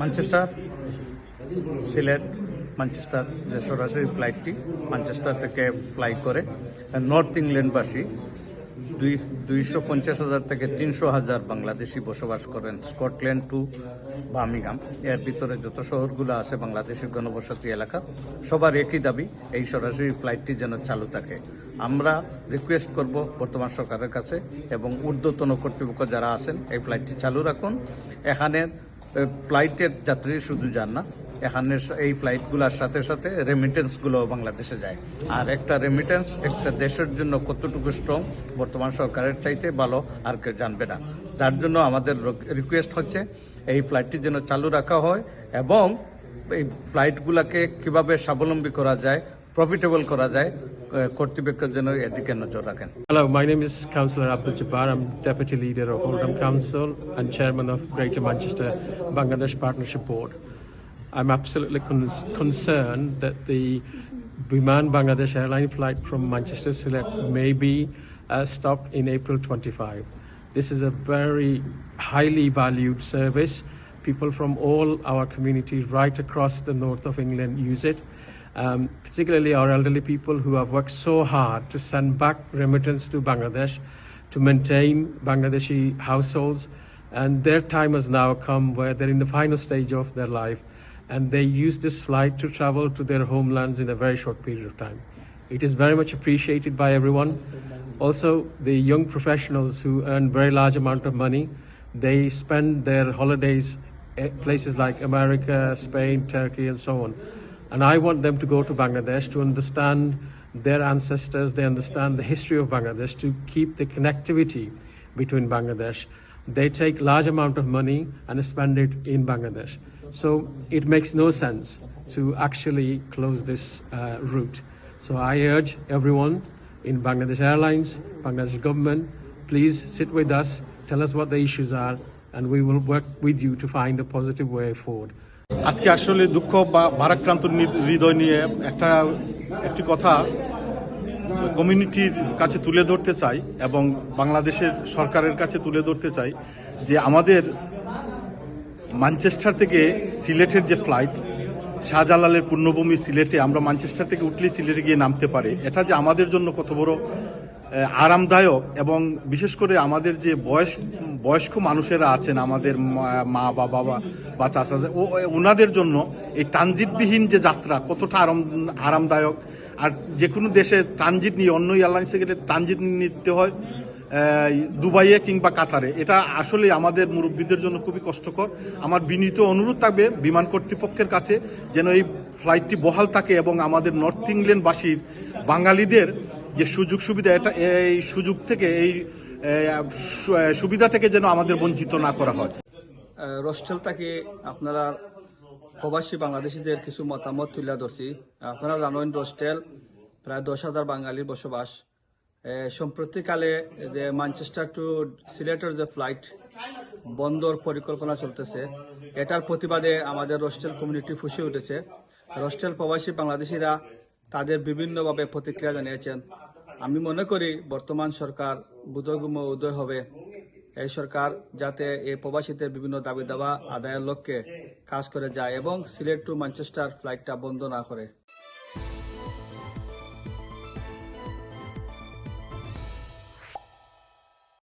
Manchester Sylhet Manchester যে সরাসরি ফ্লাইটটি ম্যানচেস্টার থেকে ফ্লাই করে। নর্থ ইংল্যান্ডবাসী দুই, দুইশো পঞ্চাশ হাজার থেকে তিনশো হাজার বাংলাদেশি বসবাস করেন স্কটল্যান্ড টু বার্মিংহাম এর ভিতরে যত শহরগুলো আছে বাংলাদেশের ঘনবসতি এলাকা, সবার একই দাবি, এই সরাসরি ফ্লাইটটি যেন চালু থাকে। আমরা রিকোয়েস্ট করব বর্তমান সরকারের কাছে এবং ঊর্ধ্বতন কর্তৃপক্ষ যারা আছেন, এই ফ্লাইটটি চালু রাখুন। এখানের ফ্লাইটের যাত্রী শুধু যান না, এখানে এই ফ্লাইটগুলোর সাথে সাথে রেমিটেন্সগুলো বাংলাদেশে যায়। আর একটা রেমিটেন্স একটা দেশের জন্য কতটুকু স্ট্রং বর্তমান সরকারের চাইতে ভালো আর কেউ জানবে না। যার জন্য আমাদের রিকোয়েস্ট হচ্ছে এই ফ্লাইটটি যেন চালু রাখা হয় এবং এই ফ্লাইটগুলোকে কীভাবে স্বাবলম্বী করা যায় প্রফিটেবল করা যায় এ, কর্তৃপক্ষ যেন এদিকে নজর রাখেন Hello, my name is Councillor Abdul Jabbar. I'm Deputy Leader of Oldham Council and Chairman of Greater Manchester Bangladesh Partnership Board. I'm absolutely con- concerned that the Biman Bangladesh airline flight from Manchester Select may be uh, stopped in April 25. This is a very highly valued service. People from all our communities right across the north of England use it um, particularly our elderly people who have worked so hard to send back remittance to Bangladesh to maintain Bangladeshi households. And their time has now come where they're in the final stage of their life and they use this flight to travel to their homelands in a very short period of time. It is very much appreciated by everyone. Also, the young professionals who earn very large amount of money, they spend their holidays at places like America, Spain, Turkey, and so on. And I want them to go to Bangladesh to understand their ancestors, they understand the history of Bangladesh, to keep the connectivity between Bangladesh. They take large amount of money and spend it in Bangladesh. So it makes no sense to actually close this uh, route. So I urge everyone in Bangladesh Airlines, Bangladesh government, please sit with us, tell us what the issues are, and we will work with you to find a positive way forward. আজকে আসলে দুঃখ বা ভারাক্রান্ত হৃদয় নিয়ে একটা, একটি কথা কমিউনিটির কাছে তুলে ধরতে চাই এবং বাংলাদেশের সরকারের কাছে তুলে ধরতে চাই যে আমাদের ম্যানচেস্টার থেকে সিলেটের যে ফ্লাইট, শাহজালালের পূর্ণভূমি সিলেটে আমরা ম্যানচেস্টার থেকে উঠলেই সিলেটে গিয়ে নামতে পারে। এটা যে আমাদের জন্য কত বড় আরামদায়ক এবং বিশেষ করে আমাদের যে বয়স, বয়স্ক মানুষেরা আছেন, আমাদের মা- বা বাবা, বা ও ও- ওনাদের জন্য এই ট্রানজিটবিহীন যে যাত্রা কতটা আরাম, আরামদায়ক। আর যে কোনো দেশে ট্রানজিট নিয়ে অন্য এয়ারলাইন্সে গেলে ট্রানজিট নিতে হয় দুবাইয়ে কিংবা কাতারে। এটা আসলে আমাদের মুরব্বীদের জন্য খুবই কষ্টকর। আমার বিনীত অনুরোধ থাকবে বিমান কর্তৃপক্ষের কাছে যেন এই ফ্লাইটটি বহাল থাকে এবং আমাদের নর্থ ইংল্যান্ডবাসীর বাঙালিদের যে সুযোগ সুবিধা, এটা এই সুযোগ থেকে, এই সুবিধা থেকে যেন আমাদের বঞ্চিত না করা হয়। রোস্টেল আপনারা প্রবাসী বাংলাদেশিদের কিছু মতামত তুলে ধরছি। আপনারা জানেন রোস্টেল প্রায় দশ হাজার বাঙালির বসবাস। সম্প্রতিকালে যে ম্যানচেস্টার টু সিলেটের যে ফ্লাইট বন্দর পরিকল্পনা চলতেছে, এটার প্রতিবাদে আমাদের রোস্টেল কমিউনিটি ফুসে উঠেছে। রোস্টেল প্রবাসী বাংলাদেশিরা তাদের বিভিন্নভাবে প্রতিক্রিয়া জানিয়েছেন। আমি মনে করি বর্তমান সরকার বুধগুম উদয় হবে। এই সরকার যাতে এই প্রবাসীদের বিভিন্ন দাবি দাবা আদায়ের লক্ষ্যে কাজ করে যায় এবং সিলেট টু ম্যানচেস্টার ফ্লাইটটা বন্ধ না করে।